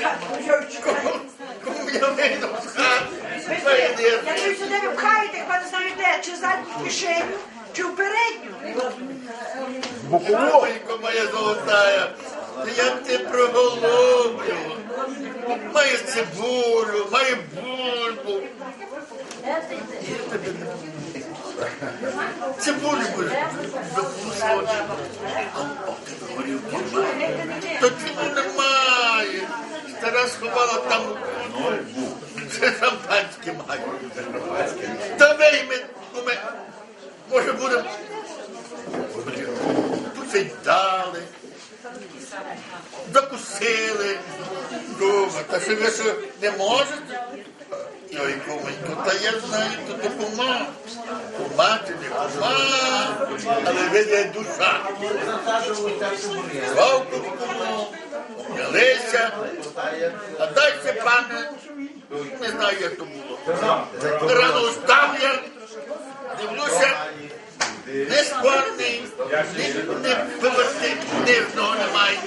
Я кажу, сюди ви пхаєте, хіба не знаю де, чи задню кишеню, чи в передню. Бабонько моя золотая, я тебе проголоблю. Маю цибулю, маю бульбу. Це будеш. До кусочку. Ти говорив, то ти сховала там. Це шампанське має. Та вийме, куме. Може будемо посидали, закусили. Дома, та що ви що не можете? Ой, куменько, та я знаю, то допомога. Кума чи не кума, але ви є душа. Кому, обнялися, а далі, пане, не знаю, як то було. Рано встав я, дивлюся, не складний, не, не ні куми немає.